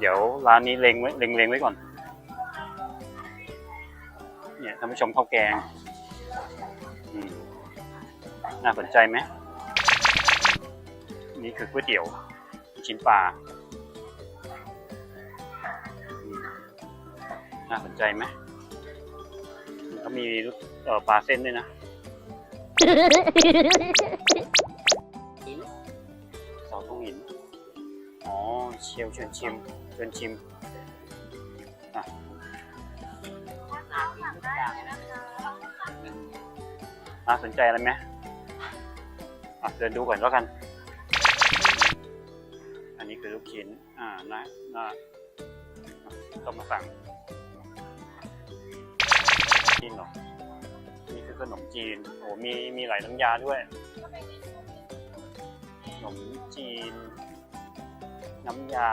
เดี๋ยวร้านนี้เล็งไว้เล็งเล็งไว้ก่อน เนี่ยท่านผู้ชมข้าวแกงอืมน่าสนใจไหมนี่คือก๋วยเตี๋ยวลูกชิ้นปลาอืมน่าสนใจไหมเขามีลูกเอ่อปลาเส้นด้วยนะเสาทงหิน อ๋อเชียวเชิญชิมเชิญชิมอะน่าสนใจอะไรไหมอะเดินดูก่อนแล้วกัน อันนี้คือลูกชิ้นอ่าน่าน่าต้องมาสั่งจีนเหรอนี่คือขนมจีนโอ้มีมีหลายน้ำยาด้วยขนมจีน น้ำยา